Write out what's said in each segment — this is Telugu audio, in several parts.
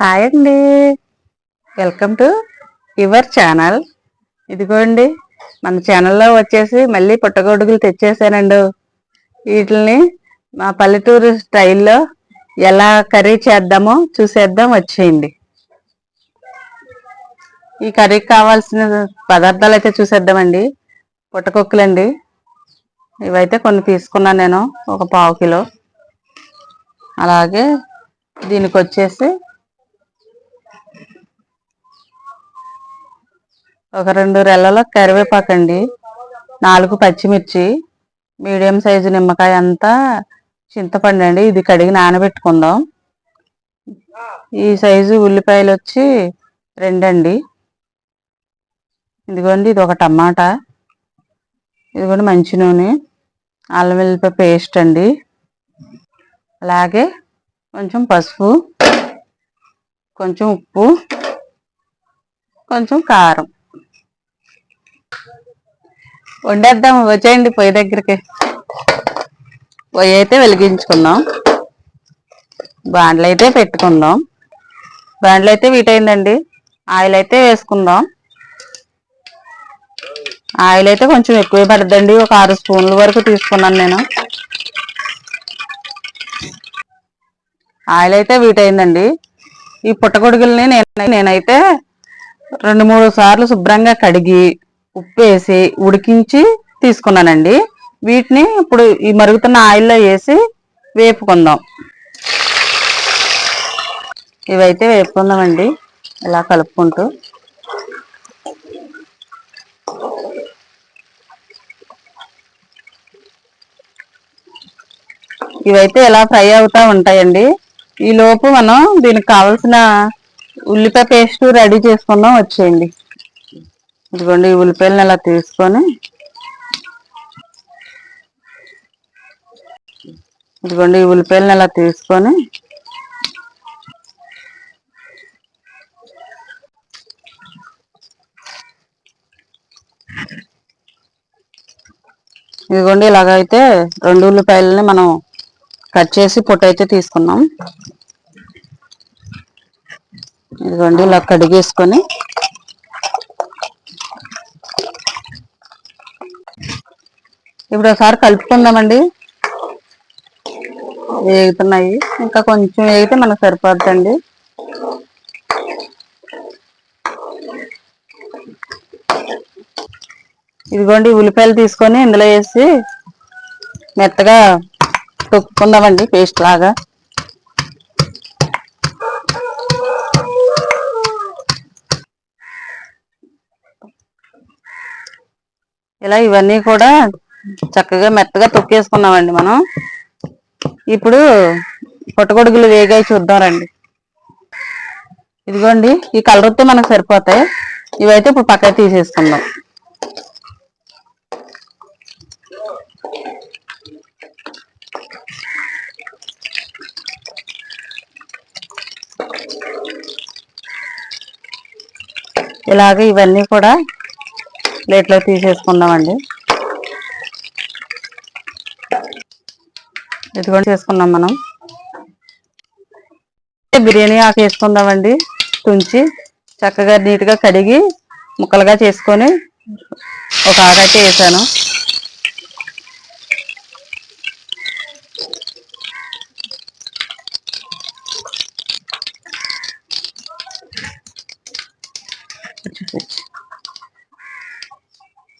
హాయ్ అండి. వెల్కమ్ టు యువర్ ఛానల్ ఇదిగోండి మన ఛానల్లో వచ్చేసి మళ్ళీ పుట్టగొడుగులు తెచ్చేసానండి. వీటిని మా పల్లెటూరు స్టైల్లో ఎలా కర్రీ చేద్దామో చూసేద్దాం వచ్చేయండి. ఈ కర్రీకి కావాల్సిన పదార్థాలు అయితే చూసేద్దామండి. పుట్టకొక్కులండి. ఇవైతే కొన్ని తీసుకున్నాను నేను ఒక పావు కిలో. అలాగే దీనికి వచ్చేసి ఒక రెండు రెల్లలో కరివేపాకండి. నాలుగు పచ్చిమిర్చి మీడియం సైజు నిమ్మకాయ అంతా చింతపండు అండి ఇది కడిగి నానబెట్టుకుందాం. ఈ సైజు ఉల్లిపాయలు వచ్చి రెండండి. ఇదిగోండి ఇది ఒక టమాటా. ఇదిగోండి మంచి నూనె. అల్లం వెల్లిపాయ పేస్ట్ అండి. అలాగే కొంచెం పసుపు కొంచెం ఉప్పు కొంచెం కారం. వండేద్దాం వచ్చేయండి పొయ్యి దగ్గరికి. పొయ్యి అయితే వెలిగించుకుందాం బాండ్లు అయితే పెట్టుకుందాం. బాండ్లు అయితే వీటైందండి. ఆయిల్ అయితే వేసుకుందాం. ఆయిల్ అయితే కొంచెం ఎక్కువ పడద్దండి. ఒక ఆరు స్పూన్ల వరకు తీసుకున్నాను నేను. ఆయిల్ అయితే వీటైందండి. ఈ పుట్టగొడుగుల్ని నేను నేనైతే రెండు మూడు సార్లు శుభ్రంగా కడిగి ఉప్పు వేసి ఉడికించి తీసుకున్నానండి. వీటిని ఇప్పుడు ఈ మరుగుతున్న ఆయిల్లో వేసి వేపుకుందాం. ఇవైతే వేపుకుందామండి. ఇలా కలుపుకుంటూ. ఇవైతే ఎలా ఫ్రై అవుతూ ఉంటాయండి. ఈ లోపు మనం దీనికి కావలసిన ఉల్లిపాయ పేస్ట్ రెడీ చేసుకుందాం. వచ్చేయండి. ఇదిగోండి ఉల్లిపాయలను అలా తీసుకొని ఇదిగోండి ఉల్లిపాయలను అలా తీసుకొని ఇదిగోండి ఇలాగైతే రెండు ఉల్లిపాయలని మనం కట్ చేసి పొట్టు అయితే తీసుకున్నాం. ఇదిగోండి ఇలా కడిగేసుకొని ఇప్పుడు ఒకసారి కలుపుకుందామండి. వేగుతున్నాయి. ఇంకా కొంచెం వేగితే మనకు సరిపోద్దండి. ఇదిగోండి ఉల్లిపాయలు తీసుకొని ఇందులో వేసి మెత్తగా తొక్కుకుందామండి పేస్ట్ లాగా. ఇలా ఇవన్నీ కూడా చక్కగా మెత్తగా తొక్కేసుకున్నామండి మనం. ఇప్పుడు పుట్టగొడుగులు వేగాయి చూద్దాం రండి ఇదిగోండి ఈ కలర్తో మనకు సరిపోతాయి. ఇవైతే ఇప్పుడు పక్కన తీసేసుకుందాం. ఇలాగ ఇవన్నీ కూడా ప్లేట్లో తీసేసుకుందామండి. ఇదిగో చేసుకున్నాం మనం. బిర్యానీ ఆకు వేసుకుందామండి. తుంచి చక్కగా నీట్గా కడిగి ముక్కలుగా చేసుకొని ఒక ఆకైతే వేసాను.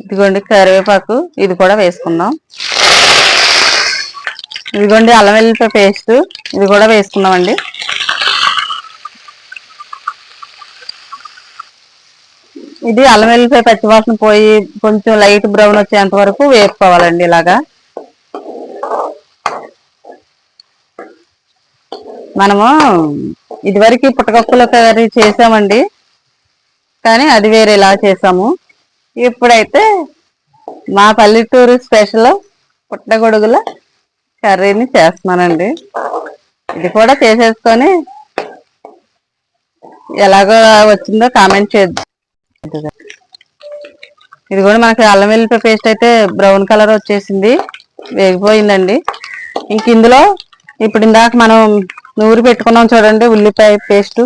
ఇదిగోండి కరివేపాకు ఇది కూడా వేసుకుందాం. ఇదిగోండి అల్లం వెల్లిపాయ పేస్ట్. ఇది కూడా వేసుకుందామండి. ఇది అల్లం వెల్లిపాయ పచ్చివాసన పోయి కొంచెం లైట్ బ్రౌన్ వచ్చేంత వరకు వేసుకోవాలండి ఇలాగా. మనము ఇదివరకు పుట్టకప్పుల కర్రీ చేసామండి. కానీ అది వేరే ఇలా చేసాము. ఇప్పుడైతే మా పల్లెటూరు స్పెషల్ పుట్టగొడుగుల కర్రీని చేస్తున్నానండి. ఇది కూడా చేసేసుకొని ఎలాగో వచ్చిందో కామెంట్ చేద్దాం. ఇది కూడా మనకి అల్లం వెల్లిపాయ పేస్ట్ అయితే బ్రౌన్ కలర్ వచ్చేసింది. వేగిపోయిందండి. ఇంక ఇందులో ఇప్పుడు ఇందాక మనం నూరి పెట్టుకున్నాం చూడండి ఉల్లిపాయ పేస్ట్.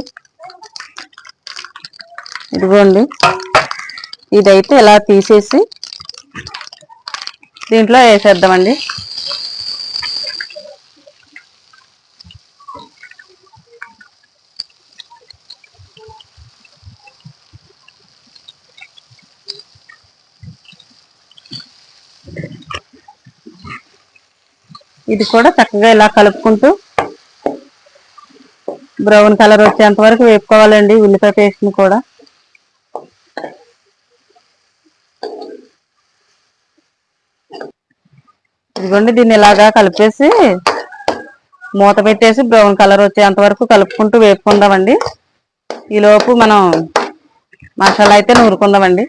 ఇదిగోండి. ఇదైతే ఇలా తీసేసి దీంట్లో వేసేద్దామండి. ఇది కూడా చక్కగా ఇలా కలుపుకుంటూ బ్రౌన్ కలర్ వచ్చేంత వరకు వేపుకోవాలండి ఉల్లిపాయ పేస్ట్ని కూడా. ఇదిగోండి దీన్ని ఇలాగా కలిపేసి మూత పెట్టేసి బ్రౌన్ కలర్ వచ్చేంత వరకు కలుపుకుంటూ వేపుకుందామండి. ఈలోపు మనం మసాలా అయితే నూరుకుందామండి.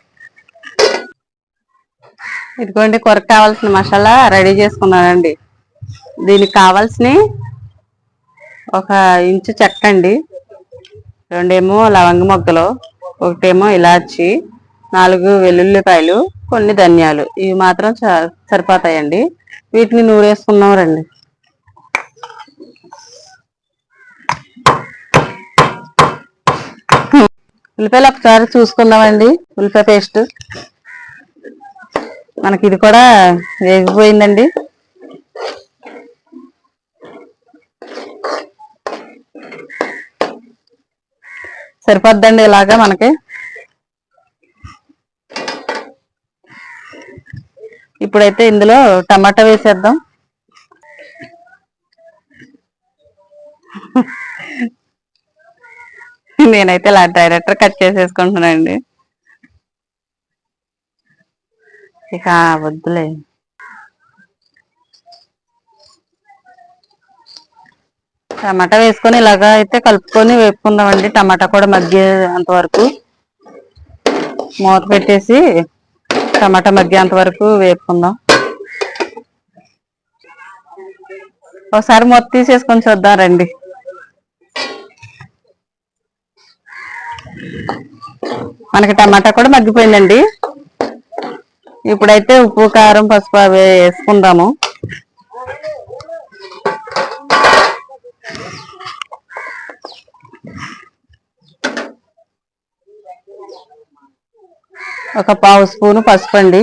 ఇదిగోండి కొరకు కావాల్సిన మసాలా రెడీ చేసుకున్నానండి. దీనికి కావాల్సిన ఒక ఇంచు చెక్క అండి రెండేమో లవంగ మొగ్గలు ఒకటేమో ఇలాచి నాలుగు వెల్లుల్లిపాయలు కొన్ని ధనియాలు. ఇవి మాత్రం చ- సరిపోతాయండి. వీటిని నూరేసుకున్నాం రండి. ఉల్లిపాయలు ఒకసారి చూసుకుందామండి. ఉల్లిపాయ పేస్ట్. మనకి ఇది కూడా వేగిపోయిందండి. సరిపోద్దండి ఇలాగా మనకి. ఇప్పుడైతే ఇందులో టమాటా వేసేద్దాం. నేనైతే ఇలా డైరెక్టర్ కట్ చేసేసుకుంటున్నానండి. ఇక వద్దులే. టమాటా వేసుకొని ఇలాగా అయితే కలుపుకొని వేపుకుందామండి. టమాటా కూడా మగ్గేంత వరకు మూత పెట్టేసి టమాటా మగ్గేంత వరకు వేపుకుందాం. ఒకసారి మూత తీసేసుకొని చూద్దాం రండి. మనకి టమాటా కూడా మగ్గిపోయిందండి. ఇప్పుడైతే ఉప్పు కారం పసుపు అవి వేసుకుందాము. ఒక పావు స్పూను పసుపు అండి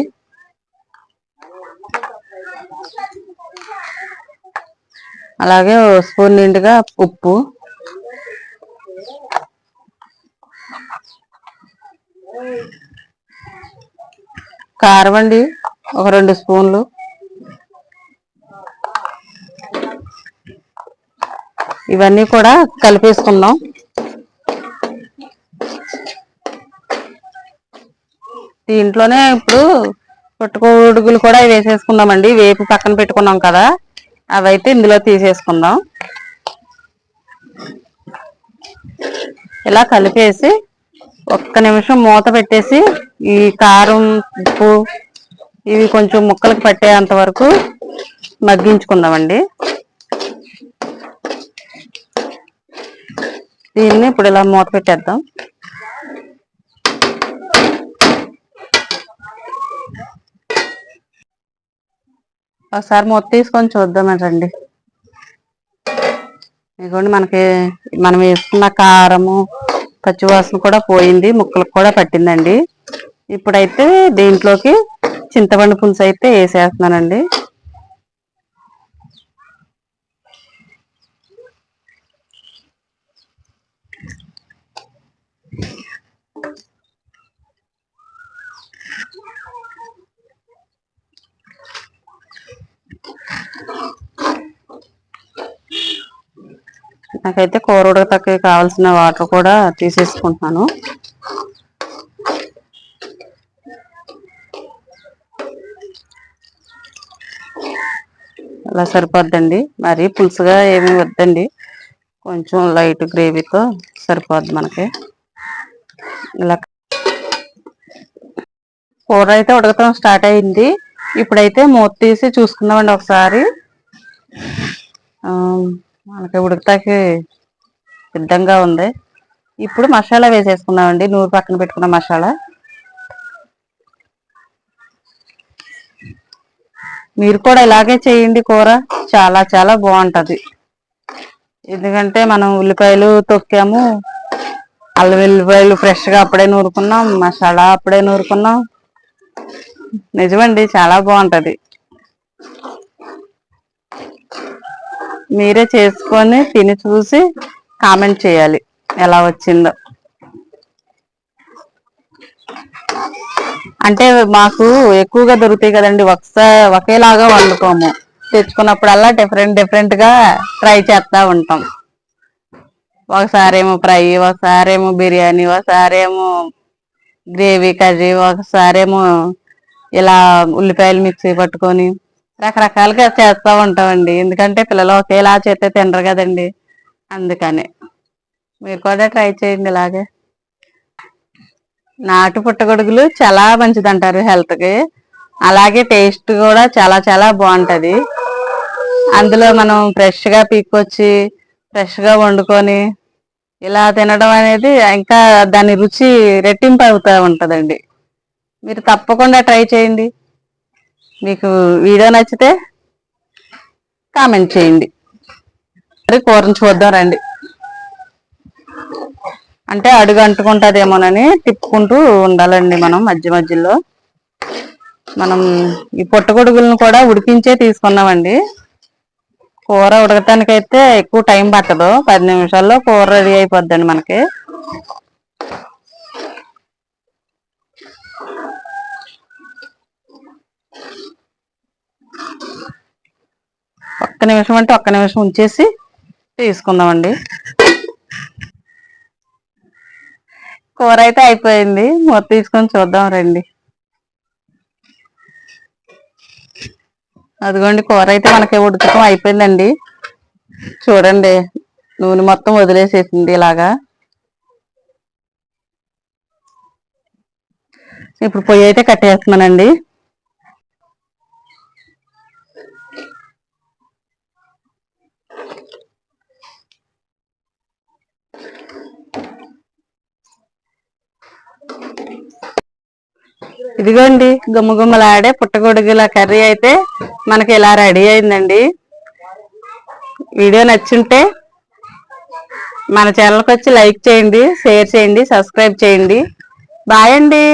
అలాగే స్పూన్ నిండుగా ఉప్పు. కారం అండి ఒక రెండు స్పూన్లు. ఇవన్నీ కూడా కలిపేసుకుందాం. దీంట్లోనే ఇప్పుడు పుట్టుకోడుగులు కూడా వేసేసుకుందామండి. వేపు పక్కన పెట్టుకున్నాం కదా అవైతే ఇందులో తీసేసుకుందాం. ఇలా కలిపేసి ఒక్క నిమిషం మూత పెట్టేసి ఈ కారం ఉప్పు ఇవి కొంచెం ముక్కలకు పట్టేంత వరకు మగ్గించుకుందామండి. దీన్ని ఇప్పుడు ఇలా మూత పెట్టేద్దాం. ఒకసారి మూత తీసుకొని చూద్దామంటండి ఇదిగోండి మనకి మనం వేసుకున్న కారము పచ్చివాసన కూడా పోయింది ముక్కలకు కూడా పట్టిందండి. ఇప్పుడైతే దీంట్లోకి చింతపండు పులుసు అయితే వేసేస్తున్నానండి. నాకైతే కూర ఉడకతకి కావాల్సిన వాటర్ కూడా తీసేసుకుంటున్నాను. అలా సరిపోద్దండి. మరి పులుసుగా ఏమీ వద్దండి. కొంచెం లైట్ గ్రేవీతో సరిపోద్ది మనకి. ఇలా కూర అయితే ఉడకటం స్టార్ట్ అయింది. ఇప్పుడైతే మూత తీసి చూసుకుందామండి ఒకసారి. మనకి ఉడకటానికి సిద్ధంగా ఉంది. ఇప్పుడు మసాలా వేసేసుకున్నామండి నూరు పక్కన పెట్టుకున్న మసాలా. మీరు కూడా ఇలాగే చేయండి కూర. చాలా చాలా బాగుంటుంది. ఎందుకంటే మనం ఉల్లిపాయలు తొక్కాము. అల్లం ఉల్లిపాయలు ఫ్రెష్గా అప్పుడే నూరుకున్నాం. మసాలా అప్పుడే నూరుకున్నాం. నిజమండి చాలా బాగుంటుంది. మీరే చేసుకొని తిని చూసి కామెంట్ చేయాలి ఎలా వచ్చిందో. అంటే మాకు ఎక్కువగా దొరుకుతాయి కదండి ఒకసారి ఒకేలాగా వండుకోము. తెచ్చుకున్నప్పుడల్లా డిఫరెంట్ డిఫరెంట్గా ట్రై చేస్తా ఉంటాం. ఒకసారేమో ఫ్రై ఒకసారేమో బిర్యానీ ఒకసారేమో గ్రేవీ కర్రీ ఒకసారేమో ఇలా ఉల్లిపాయలు మిక్సీ పట్టుకొని రకరకాలుగా చేస్తూ ఉంటామండి. ఎందుకంటే పిల్లలు ఒకేలా చేస్తే తినరు కదండి. అందుకని. మీరు కూడా ట్రై చేయండి ఇలాగే. నాటు పుట్టగొడుగులు చాలా మంచిది అంటారు అలాగే టేస్ట్ కూడా చాలా చాలా బాగుంటుంది. అందులో మనం ఫ్రెష్గా పీక్కొచ్చి ఫ్రెష్గా వండుకొని ఇలా తినడం అనేది ఇంకా దాని రుచి రెట్టింపు అవుతూ ఉంటుందండి. మీరు తప్పకుండా ట్రై చేయండి. మీకు వీడియో నచ్చితే కామెంట్ చేయండి. మరి కూరని చూద్దాం రండి. అంటే అడుగు అంటుకుంటుందేమోనని తిప్పుకుంటూ ఉండాలండి మనం మధ్య మధ్యలో. మనం ఈ పొట్టగొడుగులను కూడా ఉడికించే తీసుకున్నామండి. కూర ఉడకటానికైతే ఎక్కువ టైం పట్టదు. పది నిమిషాల్లో కూర రెడీ అయిపోద్దండి మనకి. ఒక్క నిమిషం అంటే ఒక్క నిమిషం ఉంచేసి తీసుకుందామండి. కూర అయితే అయిపోయింది. మొత్తం తీసుకొని చూద్దాం రండి. అదిగోండి కూర అయితే మనకి ఉడకటం అయిపోయిందండి. చూడండి నూనె మొత్తం వదిలేసేసింది ఇలాగా. ఇప్పుడు పొయ్యి అయితే కట్టేస్తున్నానండి. ఇదిగోండి గుమ్మగుమ్మలాడే పుట్టగొడుగుల కర్రీ అయితే మనకి ఇలా రెడీ అయిందండి. వీడియో నచ్చుంటే మన ఛానల్కి వచ్చి లైక్ చేయండి షేర్ చేయండి సబ్స్క్రైబ్ చేయండి. బాయ్ అండి.